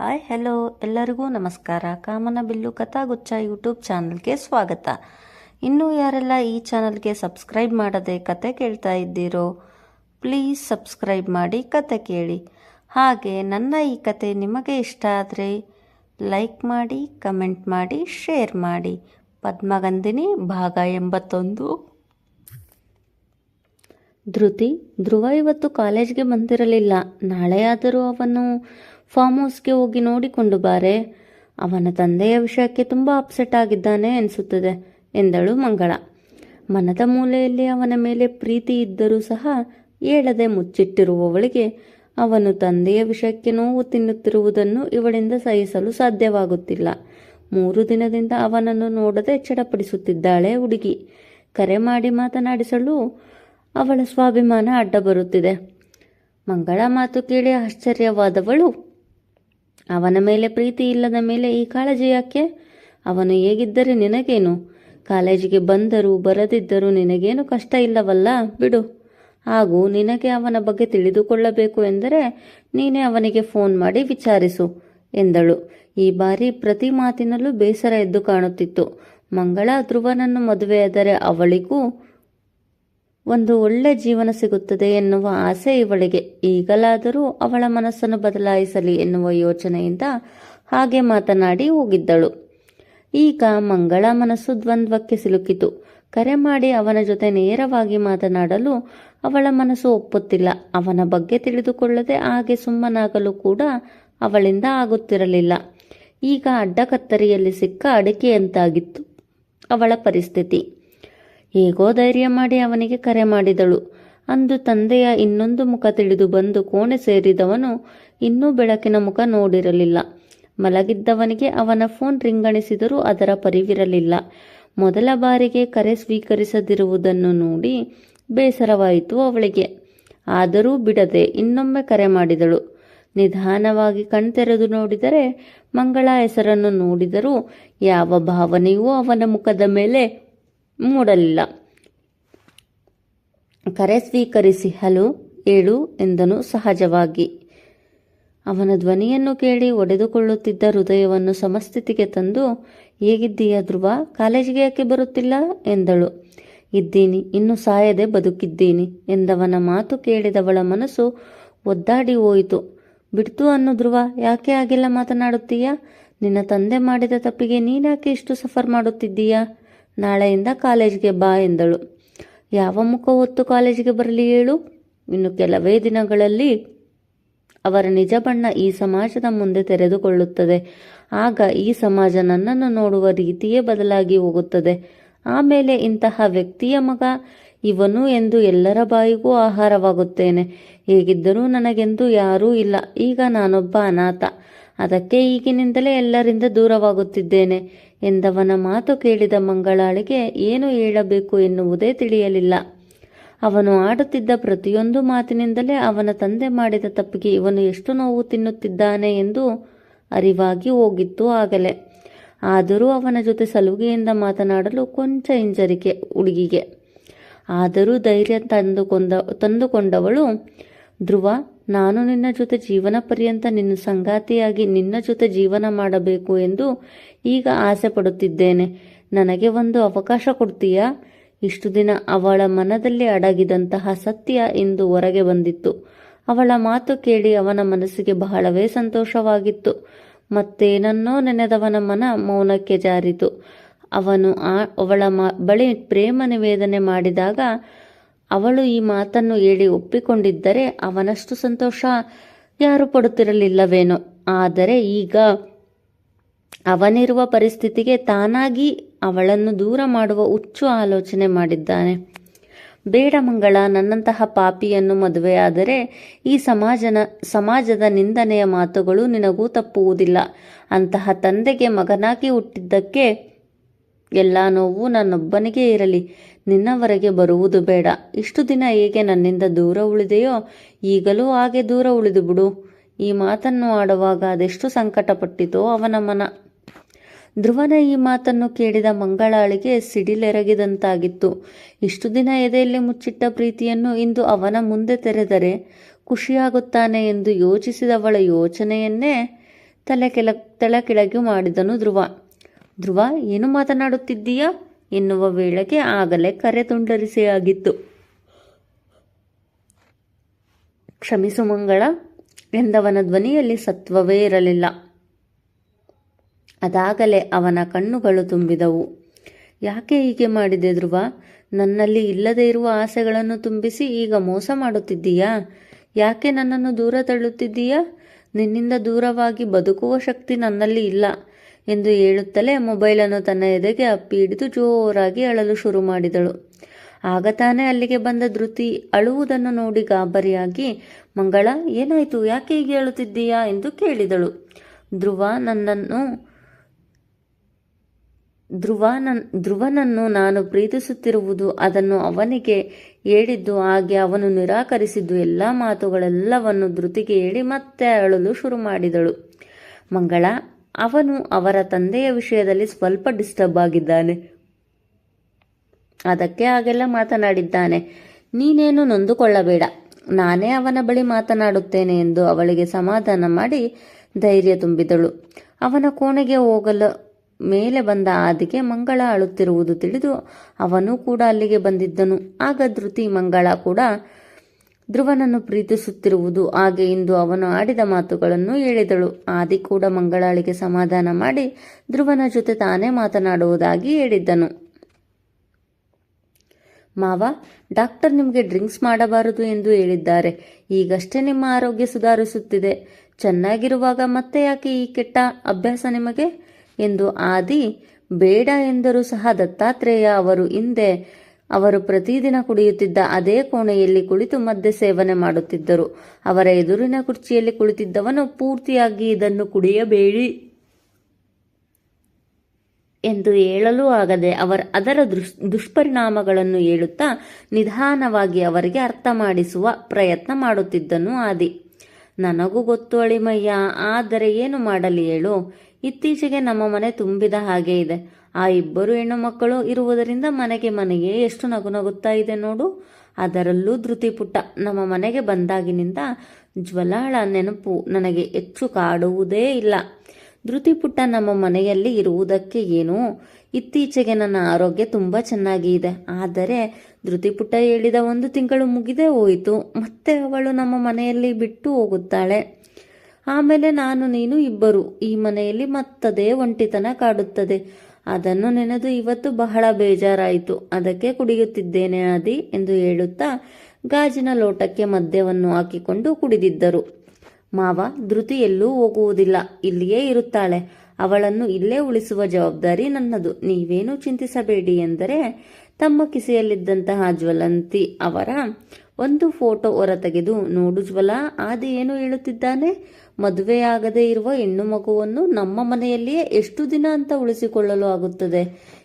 Hi, hello. ಎಲ್ಲರಿಗೂ ನಮಸ್ಕಾರ. ಕಾಮನ bill ಕಥಾಗುಚ್ಛ YouTube ಚಾನಲ್ಗೆ ಸ್ವಾಗತ. ಇನ್ನೂ ಯಾರೆಲ್ಲ ಈ ಚಾನಲ್ಗೆ ಸಬ್ಸ್ಕ್ರೈಬ್ ಮಾಡದೆ ಕತೆ ಕೇಳ್ತಾ ಇದ್ದೀರೋ, ಪ್ಲೀಸ್ ಸಬ್ಸ್ಕ್ರೈಬ್ ಮಾಡಿ ಕತೆ ಕೇಳಿ. ಹಾಗೆ ನನ್ನ ಈ ಕತೆ ನಿಮಗೆ ಇಷ್ಟ ಆದರೆ ಲೈಕ್ ಮಾಡಿ, ಕಮೆಂಟ್ ಮಾಡಿ, ಶೇರ್ ಮಾಡಿ. ಪದ್ಮಗಂಧಿನಿ ಭಾಗ ಎಂಬತ್ತೊಂದು. ಧೃತಿ, ಧ್ರುವ ಇವತ್ತು ಕಾಲೇಜ್ಗೆ ಬಂದಿರಲಿಲ್ಲ. ನಾಳೆಯಾದರೂ ಅವನು ಫಾರ್ಮ್ ಹೌಸ್ಗೆ ಹೋಗಿ ನೋಡಿಕೊಂಡು ಬಾರೆ. ಅವನ ತಂದೆಯ ವಿಷಯಕ್ಕೆ ತುಂಬ ಅಪ್ಸೆಟ್ ಆಗಿದ್ದಾನೆ ಎನಿಸುತ್ತದೆ, ಎಂದಳು ಮಂಗಳ. ಮನದ ಮೂಲೆಯಲ್ಲಿ ಅವನ ಮೇಲೆ ಪ್ರೀತಿ ಇದ್ದರೂ ಸಹ ಹೇಳದೆ ಮುಚ್ಚಿಟ್ಟಿರುವವಳಿಗೆ ಅವನು ತಂದೆಯ ವಿಷಯಕ್ಕೆ ನೋವು ತಿನ್ನುತ್ತಿರುವುದನ್ನು ಇವಳಿಂದ ಸಹಿಸಲು ಸಾಧ್ಯವಾಗುತ್ತಿಲ್ಲ. ಮೂರು ದಿನದಿಂದ ಅವನನ್ನು ನೋಡದೆ ಚಡಪಡಿಸುತ್ತಿದ್ದಾಳೆ ಹುಡುಗಿ. ಕರೆ ಮಾಡಿ ಮಾತನಾಡಿಸಲು ಅವಳ ಸ್ವಾಭಿಮಾನ ಅಡ್ಡ ಬರುತ್ತಿದೆ ಮಂಗಳ ಮಾತು ಕೇಳಿ ಆಶ್ಚರ್ಯವಾದವಳು. ಅವನ ಮೇಲೆ ಪ್ರೀತಿ ಇಲ್ಲದ ಮೇಲೆ ಈ ಕಾಳಜಿ ಯಾಕೆ? ಅವನು ಹೇಗಿದ್ದರೆ ನಿನಗೇನು? ಕಾಲೇಜಿಗೆ ಬಂದರೂ ಬರದಿದ್ದರೂ ನಿನಗೇನು ಕಷ್ಟ ಇಲ್ಲವಲ್ಲ? ಬಿಡು. ಹಾಗೂ ನಿನಗೆ ಅವನ ಬಗ್ಗೆ ತಿಳಿದುಕೊಳ್ಳಬೇಕು ಎಂದರೆ ನೀನೇ ಅವನಿಗೆ ಫೋನ್ ಮಾಡಿ ವಿಚಾರಿಸು ಎಂದಳು. ಈ ಬಾರಿ ಪ್ರತಿ ಮಾತಿನಲ್ಲೂ ಬೇಸರ ಎದ್ದು ಕಾಣುತ್ತಿತ್ತು. ಮಂಗಳ ಧ್ರುವನನ್ನು ಮದುವೆಯಾದರೆ ಅವಳಿಗೂ ಒಂದು ಒಳ್ಳೆ ಜೀವನ ಸಿಗುತ್ತದೆ ಎನ್ನುವ ಆಸೆ ಇವಳಿಗೆ. ಈಗಲಾದರೂ ಅವಳ ಮನಸ್ಸನ್ನು ಬದಲಾಯಿಸಲಿ ಎನ್ನುವ ಯೋಚನೆಯಿಂದ ಹಾಗೆ ಮಾತನಾಡಿ ಹೋಗಿದ್ದಳು. ಈಗ ಮಂಗಳ ಮನಸ್ಸು ದ್ವಂದ್ವಕ್ಕೆ ಸಿಲುಕಿತು. ಕರೆ ಮಾಡಿ ಅವನ ಜೊತೆ ನೇರವಾಗಿ ಮಾತನಾಡಲು ಅವಳ ಮನಸ್ಸು ಒಪ್ಪುತ್ತಿಲ್ಲ. ಅವನ ಬಗ್ಗೆ ತಿಳಿದುಕೊಳ್ಳದೆ ಹಾಗೆ ಸುಮ್ಮನಾಗಲು ಕೂಡ ಅವಳಿಂದ ಆಗುತ್ತಿರಲಿಲ್ಲ. ಈಗ ಅಡ್ಡಕತ್ತರಿಯಲ್ಲಿ ಸಿಕ್ಕ ಅಡಿಕೆಯಂತಾಗಿತ್ತು ಅವಳ ಪರಿಸ್ಥಿತಿ. ಹೇಗೋ ಧೈರ್ಯ ಮಾಡಿ ಅವನಿಗೆ ಕರೆ ಮಾಡಿದಳು. ಅಂದು ತಂದೆಯ ಇನ್ನೊಂದು ಮುಖ ತಿಳಿದು ಬಂದು ಕೋಣೆ ಸೇರಿದವನು ಇನ್ನೂ ಬೆಳಕಿನ ಮುಖ ನೋಡಿರಲಿಲ್ಲ. ಮಲಗಿದ್ದವನಿಗೆ ಅವನ ಫೋನ್ ರಿಂಗಣಿಸಿದರೂ ಅದರ ಪರಿವಿರಲಿಲ್ಲ. ಮೊದಲ ಬಾರಿಗೆ ಕರೆ ಸ್ವೀಕರಿಸದಿರುವುದನ್ನು ನೋಡಿ ಬೇಸರವಾಯಿತು ಅವಳಿಗೆ. ಆದರೂ ಬಿಡದೆ ಇನ್ನೊಮ್ಮೆ ಕರೆ ಮಾಡಿದಳು. ನಿಧಾನವಾಗಿ ಕಣ್ತೆರೆದು ನೋಡಿದರೆ ಮಂಗಳ ಹೆಸರನ್ನು ನೋಡಿದರೂ ಯಾವ ಭಾವನೆಯೂ ಅವನ ಮುಖದ ಮೇಲೆ ಮೂಡಲಿಲ್ಲ. ಕರೆ ಸ್ವೀಕರಿಸಿ, ಹಲೋ, ಏಳು ಎಂದನು ಸಹಜವಾಗಿ. ಅವನ ಧ್ವನಿಯನ್ನು ಕೇಳಿ ಒಡೆದುಕೊಳ್ಳುತ್ತಿದ್ದ ಹೃದಯವನ್ನು ಸಮಸ್ಥಿತಿಗೆ ತಂದು, ಹೇಗಿದ್ದೀಯ ಧ್ರುವ, ಕಾಲೇಜಿಗೆ ಯಾಕೆ ಬರುತ್ತಿಲ್ಲ? ಎಂದಳು. ಇದ್ದೀನಿ, ಇನ್ನು ಸಾಯದೆ ಬದುಕಿದ್ದೀನಿ ಎಂದವನ ಮಾತು ಕೇಳಿದವಳ ಮನಸ್ಸು ಒದ್ದಾಡಿ ಹೋಯಿತು. ಬಿಡ್ತು ಅನ್ನು ಧ್ರುವ, ಯಾಕೆ ಆಗಿಲ್ಲ ಮಾತನಾಡುತ್ತೀಯಾ? ನಿನ್ನ ತಂದೆ ಮಾಡಿದ ತಪ್ಪಿಗೆ ನೀನ್ಯಾಕೆ ಇಷ್ಟು ಸಫರ್ ಮಾಡುತ್ತಿದ್ದೀಯಾ? ನಾಳೆಯಿಂದ ಕಾಲೇಜಿಗೆ ಬಾ ಎಂದಳು. ಯಾವ ಮುಖ ಹೊತ್ತು ಕಾಲೇಜಿಗೆ ಬರಲಿ ಹೇಳು? ಇನ್ನು ಕೆಲವೇ ದಿನಗಳಲ್ಲಿ ಅವರ ನಿಜ ಬಣ್ಣ ಈ ಸಮಾಜದ ಮುಂದೆ ತೆರೆದುಕೊಳ್ಳುತ್ತದೆ. ಆಗ ಈ ಸಮಾಜ ನನ್ನನ್ನು ನೋಡುವ ರೀತಿಯೇ ಬದಲಾಗಿ ಹೋಗುತ್ತದೆ. ಆಮೇಲೆ ಇಂತಹ ವ್ಯಕ್ತಿಯ ಮಗ ಇವನು ಎಂದು ಎಲ್ಲರ ಬಾಯಿಗೂ ಆಹಾರವಾಗುತ್ತೇನೆ. ಹೇಗಿದ್ದರೂ ನನಗೆಂದು ಯಾರೂ ಇಲ್ಲ. ಈಗ ನಾನೊಬ್ಬ ಅನಾಥ. ಅದಕ್ಕೆ ಈಗಿನಿಂದಲೇ ಎಲ್ಲರಿಂದ ದೂರವಾಗುತ್ತಿದ್ದೇನೆ. ಎಂದವನ ಮಾತು ಕೇಳಿದ ಮಂಗಳಾಳಿಗೆ ಏನು ಹೇಳಬೇಕು ಎನ್ನುವುದೇ ತಿಳಿಯಲಿಲ್ಲ. ಅವನು ಆಡುತ್ತಿದ್ದ ಪ್ರತಿಯೊಂದು ಮಾತಿನಿಂದಲೇ ಅವನ ತಂದೆ ಮಾಡಿದ ತಪ್ಪಿಗೆ ಇವನು ಎಷ್ಟು ನೋವು ತಿನ್ನುತ್ತಿದ್ದಾನೆ ಎಂದು ಅರಿವಾಗಿ ಹೋಗಿತ್ತು ಆಗಲೇ. ಆದರೂ ಅವನ ಜೊತೆ ಸಲುಗೆಯಿಂದ ಮಾತನಾಡಲು ಕೊಂಚ ಹಿಂಜರಿಕೆ ಹುಡುಗಿಗೆ ಆದರೂ ಧೈರ್ಯ ತಂದುಕೊಂಡ, ತಂದುಕೊಂಡವಳು ಧ್ರುವ, ನಾನು ನಿನ್ನ ಜೊತೆ ಜೀವನ ಪರ್ಯಂತ ನಿನ್ನ ಸಂಗಾತಿಯಾಗಿ ನಿನ್ನ ಜೊತೆ ಜೀವನ ಮಾಡಬೇಕು ಎಂದು ಈಗ ಆಸೆ ಪಡುತ್ತಿದ್ದೇನೆ ನನಗೆ ಒಂದು ಅವಕಾಶ ಕೊಡ್ತೀಯಾ? ಇಷ್ಟು ದಿನ ಅವಳ ಮನದಲ್ಲಿ ಅಡಗಿದಂತಹ ಸತ್ಯ ಇಂದು ಹೊರಗೆ ಬಂದಿತ್ತು. ಅವಳ ಮಾತು ಕೇಳಿ ಅವನ ಮನಸ್ಸಿಗೆ ಬಹಳವೇ ಸಂತೋಷವಾಗಿತ್ತು. ಮತ್ತೇನನ್ನೋ ನೆನೆದವನ ಮನ ಮೌನಕ್ಕೆ ಜಾರಿತು. ಅವನು ಆ, ಅವಳ ಬಳಿ ಪ್ರೇಮ ನಿವೇದನೆ ಮಾಡಿದಾಗ ಅವಳು ಈ ಮಾತನ್ನು ಹೇಳಿ ಒಪ್ಪಿಕೊಂಡಿದ್ದರೆ ಅವನಷ್ಟು ಸಂತೋಷ ಯಾರು ಪಡುತ್ತಿರಲಿಲ್ಲವೇನೋ. ಆದರೆ ಈಗ ಅವನಿರುವ ಪರಿಸ್ಥಿತಿಗೆ ತಾನಾಗಿ ಅವಳನ್ನು ದೂರ ಮಾಡುವ ಹುಚ್ಚು ಆಲೋಚನೆ ಮಾಡಿದ್ದಾನೆ. ಬೇಡ ಮಂಗಳ, ನನ್ನಂತಹ ಪಾಪಿಯನ್ನು ಮದುವೆಯಾದರೆ ಈ ಸಮಾಜನ, ಸಮಾಜದ ನಿಂದನೆಯ ಮಾತುಗಳು ನಿನಗೂ ತಪ್ಪುವುದಿಲ್ಲ. ಅಂತಹ ತಂದೆಗೆ ಮಗನಾಗಿ ಹುಟ್ಟಿದ್ದಕ್ಕೆ ಎಲ್ಲ ನೋವು ನನ್ನೊಬ್ಬನಿಗೆ ಇರಲಿ. ನಿನ್ನವರೆಗೆ ಬರುವುದು ಬೇಡ. ಇಷ್ಟು ದಿನ ಹೇಗೆ ನನ್ನಿಂದ ದೂರ ಉಳಿದೆಯೋ ಈಗಲೂ ಹಾಗೆ ದೂರ ಉಳಿದು ಬಿಡು. ಈ ಮಾತನ್ನು ಆಡುವಾಗ ಅದೆಷ್ಟು ಸಂಕಟಪಟ್ಟಿತೋ ಅವನ ಮನ. ಧ್ರುವನ ಈ ಮಾತನ್ನು ಕೇಳಿದ ಮಂಗಳಾಳಿಗೆ ಸಿಡಿಲೆರಗಿದಂತಾಗಿತ್ತು. ಇಷ್ಟು ದಿನ ಎದೆಯಲ್ಲಿ ಮುಚ್ಚಿಟ್ಟ ಪ್ರೀತಿಯನ್ನು ಇಂದು ಅವನ ಮುಂದೆ ತೆರೆದರೆ ಖುಷಿಯಾಗುತ್ತಾನೆ ಎಂದು ಯೋಚಿಸಿದವಳ ಯೋಚನೆಯನ್ನೇ ತಲೆ ಕೆಳ ತಲೆ ಕೆಳಗೆ ಮಾಡಿದನು ಧ್ರುವ. ಧ್ರುವ, ಏನು ಮಾತನಾಡುತ್ತಿದ್ದೀಯಾ? ಎನ್ನುವ ವೇಳೆಗೆ ಆಗಲೇ ಕರೆ ತುಂಡರಿಸೆಯಾಗಿತ್ತು ಕ್ಷಮಿಸು ಮಂಗಳ, ಎಂದವನ ಧ್ವನಿಯಲ್ಲಿ ಸತ್ವವೇ ಇರಲಿಲ್ಲ. ಅದಾಗಲೇ ಅವನ ಕಣ್ಣುಗಳು ತುಂಬಿದವು. ಯಾಕೆ ಹೀಗೆ ಮಾಡಿದೆ ಧ್ರುವ? ನನ್ನಲ್ಲಿ ಇಲ್ಲದೇ ಇರುವ ಆಸೆಗಳನ್ನು ತುಂಬಿಸಿ ಈಗ ಮೋಸ ಮಾಡುತ್ತಿದ್ದೀಯಾ? ಯಾಕೆ ನನ್ನನ್ನು ದೂರ ತಳ್ಳುತ್ತಿದ್ದೀಯಾ? ನಿನ್ನಿಂದ ದೂರವಾಗಿ ಬದುಕುವ ಶಕ್ತಿ ನನ್ನಲ್ಲಿ ಇಲ್ಲ. ಎಂದು ಹೇಳುತ್ತಲೇ ಮೊಬೈಲನ್ನು ತನ್ನ ಎದೆಗೆ ಅಪ್ಪಿ ಹಿಡಿದು ಜೋರಾಗಿ ಅಳಲು ಶುರು ಮಾಡಿದಳು. ಆಗ ತಾನೇ ಅಲ್ಲಿಗೆ ಬಂದ ಧೃತಿ ಅಳುವುದನ್ನು ನೋಡಿ ಗಾಬರಿಯಾಗಿ, ಮಂಗಳ, ಏನಾಯಿತು? ಯಾಕೆ ಹೀಗೆ ಅಳುತ್ತಿದ್ದೀಯಾ? ಎಂದು ಕೇಳಿದಳು. ಧ್ರುವ ನನ್ನನ್ನು, ಧ್ರುವ ನನ್, ಧ್ರುವನನ್ನು ನಾನು ಪ್ರೀತಿಸುತ್ತಿರುವುದು ಅದನ್ನು ಅವನಿಗೆ ಹೇಳಿದ್ದು, ಹಾಗೆ ಅವನು ನಿರಾಕರಿಸಿದ್ದು ಎಲ್ಲ ಮಾತುಗಳೆಲ್ಲವನ್ನು ಧೃತಿಗೆ ಹೇಳಿ ಮತ್ತೆ ಅಳಲು ಶುರು ಮಾಡಿದಳು. ಮಂಗಳ ಅವನು ಅವರ ತಂದೆಯ ವಿಷಯದಲ್ಲಿ ಸ್ವಲ್ಪ ಡಿಸ್ಟರ್ಬ್ ಆಗಿದ್ದಾನೆ. ಅದಕ್ಕೆ ಹಾಗೆಲ್ಲ ಮಾತನಾಡಿದ್ದಾನೆ. ನೀನೇನು ನೊಂದುಕೊಳ್ಳಬೇಡ. ನಾನೇ ಅವನ ಬಳಿ ಮಾತನಾಡುತ್ತೇನೆ ಎಂದು ಅವಳಿಗೆ ಸಮಾಧಾನ ಮಾಡಿ ಧೈರ್ಯ ತುಂಬಿದಳು. ಅವನ ಕೋಣೆಗೆ ಹೋಗಲು ಮೇಲೆ ಬಂದ ಆದಿಗೆ ಮಂಗಳ ಅಳುತ್ತಿರುವುದು ತಿಳಿದು ಅವನು ಕೂಡ ಅಲ್ಲಿಗೆ ಬಂದಿದ್ದನು. ಆಗ ಧೃತಿ ಮಂಗಳ ಕೂಡ ಧ್ರುವನನ್ನು ಪ್ರೀತಿಸುತ್ತಿರುವುದು ಹಾಗೆ ಇಂದು ಅವನು ಆಡಿದ ಮಾತುಗಳನ್ನು ಹೇಳಿದಳು. ಆದಿ ಕೂಡ ಮಂಗಳಾಳಿಗೆ ಸಮಾಧಾನ ಮಾಡಿ ಧ್ರುವನ ಜೊತೆ ತಾನೇ ಮಾತನಾಡುವುದಾಗಿ ಹೇಳಿದ್ದನು. ಮಾವ, ಡಾಕ್ಟರ್ ನಿಮಗೆ ಡ್ರಿಂಕ್ಸ್ ಮಾಡಬಾರದು ಎಂದು ಹೇಳಿದ್ದಾರೆ. ಈಗಷ್ಟೇ ನಿಮ್ಮ ಆರೋಗ್ಯ ಸುಧಾರಿಸುತ್ತಿದೆ. ಚೆನ್ನಾಗಿರುವಾಗ ಮತ್ತೆ ಯಾಕೆ ಈ ಕೆಟ್ಟ ಅಭ್ಯಾಸ ನಿಮಗೆ? ಎಂದು ಆದಿ, ಬೇಡ ಎಂದರೂ ಸಹ ದತ್ತಾತ್ರೇಯ ಅವರು ಹಿಂದೆ ಅವರು ಪ್ರತಿದಿನ ಕುಡಿಯುತ್ತಿದ್ದ ಅದೇ ಕೋಣೆಯಲ್ಲಿ ಕುಳಿತು ಮದ್ಯ ಸೇವನೆ ಮಾಡುತ್ತಿದ್ದರು. ಅವರ ಎದುರಿನ ಕುರ್ಚಿಯಲ್ಲಿ ಕುಳಿತಿದ್ದವನು ಪೂರ್ತಿಯಾಗಿ ಇದನ್ನು ಕುಡಿಯಬೇಡಿ ಎಂದು ಹೇಳಲೂ ಆಗದೆ ಅವರ ಅದರ ದುಷ್ ದುಷ್ಪರಿಣಾಮಗಳನ್ನು ಹೇಳುತ್ತಾ ನಿಧಾನವಾಗಿ ಅವರಿಗೆ ಅರ್ಥ ಮಾಡಿಸುವ ಪ್ರಯತ್ನ ಮಾಡುತ್ತಿದ್ದನು ಆದಿ. ನನಗೂ ಗೊತ್ತು ಅಳಿಮಯ್ಯ, ಆದರೆ ಏನು ಮಾಡಲಿ ಹೇಳು. ಇತ್ತೀಚೆಗೆ ನಮ್ಮ ಮನೆ ತುಂಬಿದ ಹಾಗೆ ಇದೆ. ಆ ಇಬ್ಬರು ಹೆಣ್ಣು ಮಕ್ಕಳು ಇರುವುದರಿಂದ ಮನೆಗೆ ಮನೆಗೆ ಎಷ್ಟು ನಗು ನಗುತ್ತಾ ಇದೆ ನೋಡು. ಅದರಲ್ಲೂ ಧೃತಿ ಪುಟ್ಟ ನಮ್ಮ ಮನೆಗೆ ಬಂದಾಗಿನಿಂದ ಜ್ವಲಾಳ ನೆನಪು ನನಗೆ ಹೆಚ್ಚು ಕಾಡುವುದೇ ಇಲ್ಲ. ಧೃತಿ ಪುಟ್ಟ ನಮ್ಮ ಮನೆಯಲ್ಲಿ ಇರುವುದಕ್ಕೆ ಏನು? ಇತ್ತೀಚೆಗೆ ನನ್ನ ಆರೋಗ್ಯ ತುಂಬ ಚೆನ್ನಾಗಿ ಇದೆ. ಆದರೆ ಧೃತಿ ಪುಟ್ಟ ಹೇಳಿದ ಒಂದು ತಿಂಗಳು ಮುಗಿದೇ ಹೋಯಿತು. ಮತ್ತೆ ಅವಳು ನಮ್ಮ ಮನೆಯಲ್ಲಿ ಬಿಟ್ಟು ಹೋಗುತ್ತಾಳೆ. ಆಮೇಲೆ ನಾನು, ನೀನು ಇಬ್ಬರು. ಈ ಮನೆಯಲ್ಲಿ ಮತ್ತದೇ ಒಂಟಿತನ ಕಾಡುತ್ತದೆ. ಅದನ್ನು ನೆನೆದು ಇವತ್ತು ಬಹಳ ಬೇಜಾರಾಯಿತು. ಅದಕ್ಕೆ ಕುಡಿಯುತ್ತಿದ್ದೇನೆ ಆದಿ ಎಂದು ಹೇಳುತ್ತಾ ಗಾಜಿನ ಲೋಟಕ್ಕೆ ಮದ್ಯವನ್ನು ಹಾಕಿಕೊಂಡು ಕುಡಿದಿದ್ದರು. ಮಾವ, ಧೃತಿ ಎಲ್ಲೂ ಹೋಗುವುದಿಲ್ಲ. ಇಲ್ಲಿಯೇ ಇರುತ್ತಾಳೆ. ಅವಳನ್ನು ಇಲ್ಲೇ ಉಳಿಸುವ ಜವಾಬ್ದಾರಿ ನನ್ನದು. ನೀವೇನು ಚಿಂತಿಸಬೇಡಿ ಎಂದರೆ ತಮ್ಮ ಕಿಸೆಯಲ್ಲಿದ್ದಂತಹ ಜ್ವಲಂತಿ ಅವರ ಒಂದು ಫೋಟೋ ಹೊರತೆಗೆದು ನೋಡು ಜ್ವಲ. ಆದಿ ಏನು ಹೇಳುತ್ತಿದ್ದಾನೆ? ಮದುವೆಯಾಗದೇ ಇರುವ ಹೆಣ್ಣು ಮಗುವನ್ನು ನಮ್ಮ ಮನೆಯಲ್ಲಿಯೇ ಎಷ್ಟು ದಿನ ಅಂತ ಉಳಿಸಿಕೊಳ್ಳಲು ಆಗುತ್ತದೆ?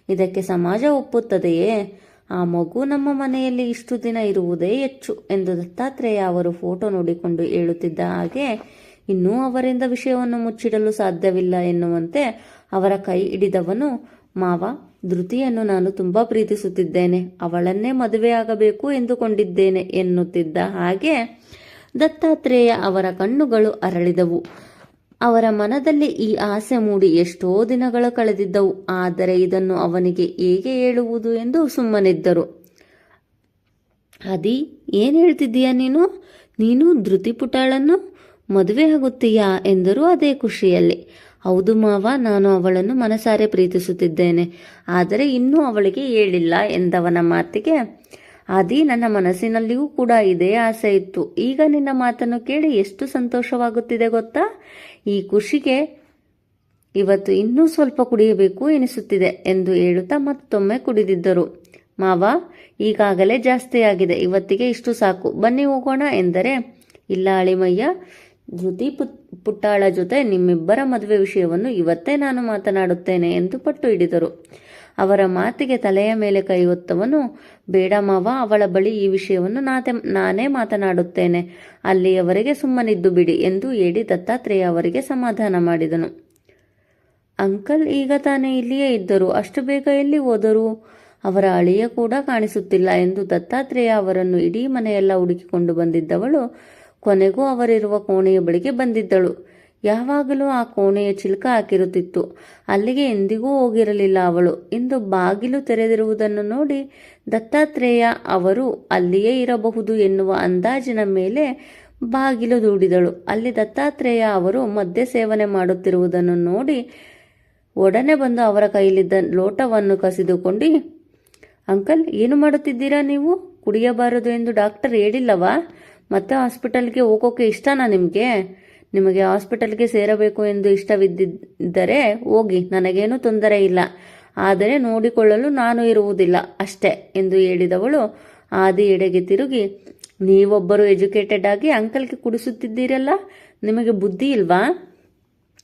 ಇದಕ್ಕೆ ಸಮಾಜ ಒಪ್ಪುತ್ತದೆಯೇ? ಆ ಮಗು ನಮ್ಮ ಮನೆಯಲ್ಲಿ ಇಷ್ಟು ದಿನ ಇರುವುದೇ ಹೆಚ್ಚು ಎಂದು ದತ್ತಾತ್ರೇಯ ಅವರು ಫೋಟೋ ನೋಡಿಕೊಂಡು ಹೇಳುತ್ತಿದ್ದ ಹಾಗೆ, ಇನ್ನೂ ಅವರಿಂದ ವಿಷಯವನ್ನು ಮುಚ್ಚಿಡಲು ಸಾಧ್ಯವಿಲ್ಲ ಎನ್ನುವಂತೆ ಅವರ ಕೈ ಹಿಡಿದವನು, ಮಾವ, ಧೃತಿಯನ್ನು ನಾನು ತುಂಬಾ ಪ್ರೀತಿಸುತ್ತಿದ್ದೇನೆ, ಅವಳನ್ನೇ ಮದುವೆಯಾಗಬೇಕು ಎಂದುಕೊಂಡಿದ್ದೇನೆ ಎನ್ನುತ್ತಿದ್ದ ಹಾಗೆ ದತ್ತಾತ್ರೇಯ ಅವರ ಕಣ್ಣುಗಳು ಅರಳಿದವು. ಅವರ ಮನದಲ್ಲಿ ಈ ಆಸೆ ಮೂಡಿ ಎಷ್ಟೋ ದಿನಗಳು ಕಳೆದಿದ್ದವು. ಆದರೆ ಇದನ್ನು ಅವನಿಗೆ ಹೇಗೆ ಹೇಳುವುದು ಎಂದು ಸುಮ್ಮನಿದ್ದರು. ಅದಿ, ಏನು ಹೇಳ್ತಿದ್ದೀಯ ನೀನು? ನೀನು ಧೃತಿ ಪುಟಾಳನ್ನು ಮದುವೆ ಆಗುತ್ತೀಯಾ? ಎಂದರು ಅದೇ ಖುಷಿಯಲ್ಲಿ. ಹೌದು ಮಾವ, ನಾನು ಅವಳನ್ನು ಮನಸಾರೆ ಪ್ರೀತಿಸುತ್ತಿದ್ದೇನೆ. ಆದರೆ ಇನ್ನೂ ಅವಳಿಗೆ ಹೇಳಿಲ್ಲ ಎಂದವನ ಮಾತಿಗೆ ಆದಿ ನನ್ನ ಮನಸ್ಸಿನಲ್ಲಿಯೂ ಕೂಡ ಇದೇ ಆಸೆ ಇತ್ತು. ಈಗ ನಿನ್ನ ಮಾತನ್ನು ಕೇಳಿ ಎಷ್ಟು ಸಂತೋಷವಾಗುತ್ತಿದೆ ಗೊತ್ತಾ? ಈ ಖುಷಿಗೆ ಇವತ್ತು ಇನ್ನೂ ಸ್ವಲ್ಪ ಕುಡಿಯಬೇಕು ಎನಿಸುತ್ತಿದೆ ಎಂದು ಹೇಳುತ್ತಾ ಮತ್ತೊಮ್ಮೆ ಕುಡಿದಿದ್ದರು. ಮಾವ, ಈಗಾಗಲೇ ಜಾಸ್ತಿಯಾಗಿದೆ ಇವತ್ತಿಗೆ ಇಷ್ಟು ಸಾಕು. ಬನ್ನಿ ಹೋಗೋಣ ಎಂದರೆ, ಇಲ್ಲ ಅಳಿಮಯ್ಯ ಧೃತಿ ಪುಟ್ ಪುಟ್ಟಾಳ ಜೊತೆ ನಿಮ್ಮಿಬ್ಬರ ಮದುವೆ ವಿಷಯವನ್ನು ಇವತ್ತೇ ನಾನು ಮಾತನಾಡುತ್ತೇನೆ ಎಂದು ಪಟ್ಟು ಹಿಡಿದರು. ಅವರ ಮಾತಿಗೆ ತಲೆಯ ಮೇಲೆ ಕೈ ಹೊತ್ತವನು ಬೇಡ ಮಾವ, ಅವಳ ಬಳಿ ಈ ವಿಷಯವನ್ನು ನಾತೆ, ನಾನೇ ಮಾತನಾಡುತ್ತೇನೆ. ಅಲ್ಲಿಯವರೆಗೆ ಸುಮ್ಮನಿದ್ದು ಬಿಡಿ ಎಂದು ಹೇಳಿ ದತ್ತಾತ್ರೇಯ ಅವರಿಗೆ ಸಮಾಧಾನ ಮಾಡಿದನು. ಅಂಕಲ್ ಈಗ ತಾನೇ ಇಲ್ಲಿಯೇ ಇದ್ದರು. ಅಷ್ಟು ಬೇಗ ಎಲ್ಲಿ ಹೋದರು? ಅವರ ಅಳಿಯ ಕೂಡ ಕಾಣಿಸುತ್ತಿಲ್ಲ ಎಂದು ದತ್ತಾತ್ರೇಯ ಅವರನ್ನು ಇಡೀ ಮನೆಯೆಲ್ಲ ಹುಡುಕಿಕೊಂಡು ಬಂದಿದ್ದವಳು. ಕೊನೆಗೂ ಅವರಿರುವ ಕೋಣೆಯ ಬಳಿಗೆ ಬಂದಿದ್ದಳು. ಯಾವಾಗಲೂ ಆ ಕೋಣೆಯ ಚಿಲಕ ಹಾಕಿರುತ್ತಿತ್ತು. ಅಲ್ಲಿಗೆ ಎಂದಿಗೂ ಹೋಗಿರಲಿಲ್ಲ ಅವಳು. ಇಂದು ಬಾಗಿಲು ತೆರೆದಿರುವುದನ್ನು ನೋಡಿ ದತ್ತಾತ್ರೇಯ, ಅವರು ಅಲ್ಲಿಯೇ ಇರಬಹುದು ಎನ್ನುವ ಅಂದಾಜಿನ ಮೇಲೆ ಬಾಗಿಲು ದೂಡಿದಳು. ಅಲ್ಲಿ ದತ್ತಾತ್ರೇಯ, ಅವರು ಮದ್ಯ ಸೇವನೆ ಮಾಡುತ್ತಿರುವುದನ್ನು ನೋಡಿ ಒಡನೆ ಬಂದು ಅವರ ಕೈಯಲ್ಲಿದ್ದ ಲೋಟವನ್ನು ಕಸಿದುಕೊಂಡು, ಅಂಕಲ್, ಏನು ಮಾಡುತ್ತಿದ್ದೀರಾ ನೀವು? ಕುಡಿಯಬಾರದು ಎಂದು ಡಾಕ್ಟರ್ ಹೇಳಿಲ್ಲವಾ? ಮತ್ತೆ ಹಾಸ್ಪಿಟಲ್ಗೆ ಹೋಗೋಕೆ ಇಷ್ಟನಾ ನಿಮಗೆ? ನಿಮಗೆ ಹಾಸ್ಪಿಟಲ್ಗೆ ಸೇರಬೇಕು ಎಂದು ಇಷ್ಟವಿದ್ದರೆ ಹೋಗಿ, ನನಗೇನು ತೊಂದರೆ ಇಲ್ಲ. ಆದರೆ ನೋಡಿಕೊಳ್ಳಲು ನಾನು ಇರುವುದಿಲ್ಲ ಅಷ್ಟೇ ಎಂದು ಹೇಳಿದವಳು ಆದಿ ಎಡೆಗೆ ತಿರುಗಿ, ನೀವೊಬ್ಬರು ಎಜುಕೇಟೆಡ್ ಆಗಿ ಅಂಕಲ್ಗೆ ಕುಡಿಸುತ್ತಿದ್ದೀರಲ್ಲ? ನಿಮಗೆ ಬುದ್ಧಿ ಇಲ್ವಾ?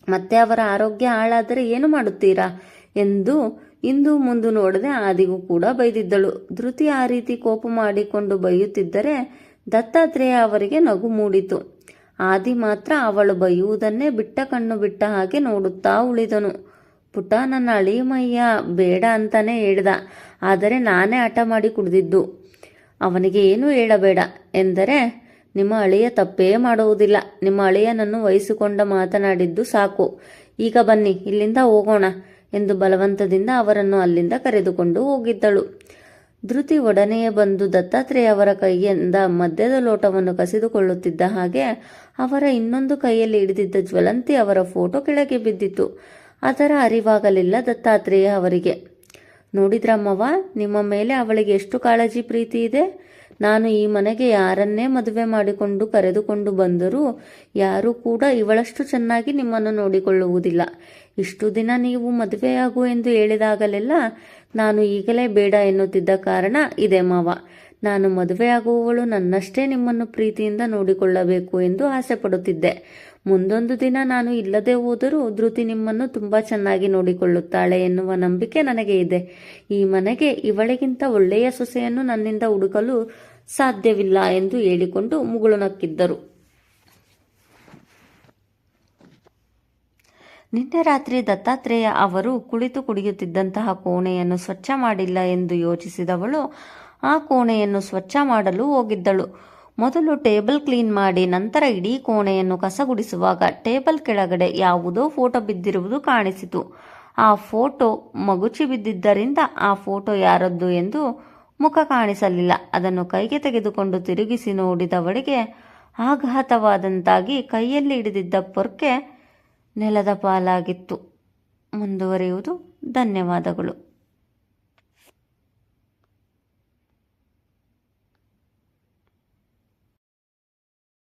ಮತ್ತೆ ಅವರ ಆರೋಗ್ಯ ಹಾಳಾದರೆ ಏನು ಮಾಡುತ್ತೀರಾ? ಎಂದು ಇಂದು ಮುಂದು ನೋಡದೆ ಆದಿಗೂ ಕೂಡ ಬೈದಿದ್ದಳು. ಧೃತಿ ಆ ರೀತಿ ಕೋಪ ಮಾಡಿಕೊಂಡು ಬೈಯುತ್ತಿದ್ದರೆ ದತ್ತಾತ್ರೇಯ ಅವರಿಗೆ ನಗು ಮೂಡಿತು. ಆದಿ ಮಾತ್ರ ಅವಳು ಬೈಯುವುದನ್ನೇ ಬಿಟ್ಟ ಕಣ್ಣು ಬಿಟ್ಟ ಹಾಗೆ ನೋಡುತ್ತಾ ಉಳಿದನು. ಪುಟ, ನನ್ನ ಅಳಿಮಯ್ಯ, ಬೇಡ ಅಂತಾನೆ ಹೇಳ್ದ. ಆದರೆ ನಾನೇ ಹಠ ಮಾಡಿ ಕುಡಿದಿದ್ದು. ಅವನಿಗೆ ಏನು ಹೇಳಬೇಡ ಎಂದರೆ, ನಿಮ್ಮ ಅಳಿಯ ತಪ್ಪೇ ಮಾಡುವುದಿಲ್ಲ. ನಿಮ್ಮ ಅಳಿಯನನ್ನು ವಹಿಸಿಕೊಂಡ ಮಾತನಾಡಿದ್ದು ಸಾಕು. ಈಗ ಬನ್ನಿ, ಇಲ್ಲಿಂದ ಹೋಗೋಣ ಎಂದು ಬಲವಂತದಿಂದ ಅವರನ್ನು ಅಲ್ಲಿಂದ ಕರೆದುಕೊಂಡು ಹೋಗಿದ್ದಳು. ಧೃತಿ ಒಡನೆಯೇ ಬಂದು ದತ್ತಾತ್ರೇಯ ಅವರ ಕೈಯಿಂದ ಮದ್ಯದ ಲೋಟವನ್ನು ಕಸಿದುಕೊಳ್ಳುತ್ತಿದ್ದ ಹಾಗೆ ಅವರ ಇನ್ನೊಂದು ಕೈಯಲ್ಲಿ ಹಿಡಿದಿದ್ದ ಜ್ವಲಂತಿ ಅವರ ಫೋಟೋ ಕೆಳಗೆ ಬಿದ್ದಿತ್ತು. ಅದರ ಅರಿವಾಗಲಿಲ್ಲ ದತ್ತಾತ್ರೇಯ ಅವರಿಗೆ. ನೋಡಿದ್ರಮ್ಮವ ನಿಮ್ಮ ಮೇಲೆ ಅವಳಿಗೆ ಎಷ್ಟು ಕಾಳಜಿ ಪ್ರೀತಿ ಇದೆ? ನಾನು ಈ ಮನೆಗೆ ಯಾರನ್ನೇ ಮದುವೆ ಮಾಡಿಕೊಂಡು ಕರೆದುಕೊಂಡು ಬಂದರೂ ಯಾರೂ ಕೂಡ ಇವಳಷ್ಟು ಚೆನ್ನಾಗಿ ನಿಮ್ಮನ್ನು ನೋಡಿಕೊಳ್ಳುವುದಿಲ್ಲ. ಇಷ್ಟು ದಿನ ನೀವು ಮದುವೆಯಾಗು ಎಂದು ಹೇಳಿದಾಗಲೆಲ್ಲ ನಾನು ಈಗಲೇ ಬೇಡ ಎನ್ನುತ್ತಿದ್ದ ಕಾರಣ ಇದೆ ಮಾವ. ನಾನು ಮದುವೆಯಾಗುವವಳು ನನ್ನಷ್ಟೇ ನಿಮ್ಮನ್ನು ಪ್ರೀತಿಯಿಂದ ನೋಡಿಕೊಳ್ಳಬೇಕು ಎಂದು ಆಸೆ ಪಡುತ್ತಿದ್ದೆ ಮುಂದೊಂದು ದಿನ ನಾನು ಇಲ್ಲದೆ ಹೋದರೂ ಧೃತಿ ನಿಮ್ಮನ್ನು ತುಂಬ ಚೆನ್ನಾಗಿ ನೋಡಿಕೊಳ್ಳುತ್ತಾಳೆ ಎನ್ನುವ ನಂಬಿಕೆ ನನಗೆ ಇದೆ. ಈ ಮನೆಗೆ ಇವಳಿಗಿಂತ ಒಳ್ಳೆಯ ಸೊಸೆಯನ್ನು ನನ್ನಿಂದ ಹುಡುಕಲು ಸಾಧ್ಯವಿಲ್ಲ ಎಂದು ಹೇಳಿಕೊಂಡು ಮುಗುಳು ನಕ್ಕಿದ್ದರು. ನಿನ್ನೆ ರಾತ್ರಿ ದತ್ತಾತ್ರೇಯ ಅವರು ಕುಳಿತು ಕುಡಿಯುತ್ತಿದ್ದಂತಹ ಕೋಣೆಯನ್ನು ಸ್ವಚ್ಛ ಮಾಡಿಲ್ಲ ಎಂದು ಯೋಚಿಸಿದವಳು ಆ ಕೋಣೆಯನ್ನು ಸ್ವಚ್ಛ ಮಾಡಲು ಹೋಗಿದ್ದಳು. ಮೊದಲು ಟೇಬಲ್ ಕ್ಲೀನ್ ಮಾಡಿ ನಂತರ ಇಡೀ ಕೋಣೆಯನ್ನು ಕಸಗುಡಿಸುವಾಗ ಟೇಬಲ್ ಕೆಳಗಡೆ ಯಾವುದೋ ಫೋಟೋ ಬಿದ್ದಿರುವುದು ಕಾಣಿಸಿತು. ಆ ಫೋಟೋ ಮಗುಚಿ ಬಿದ್ದಿದ್ದರಿಂದ ಆ ಫೋಟೋ ಯಾರದ್ದು ಎಂದು ಮುಖ ಕಾಣಿಸಲಿಲ್ಲ. ಅದನ್ನು ಕೈಗೆ ತೆಗೆದುಕೊಂಡು ತಿರುಗಿಸಿ ನೋಡಿದವಳಿಗೆ ಆಘಾತವಾದಂತಾಗಿ ಕೈಯಲ್ಲಿ ಹಿಡಿದಿದ್ದ ಪೊರ್ಕೆ ನೆಲದ ಪಾಲಾಗಿತ್ತು. ಮುಂದುವರಿಯುವುದು ಧನ್ಯವಾದಗಳು.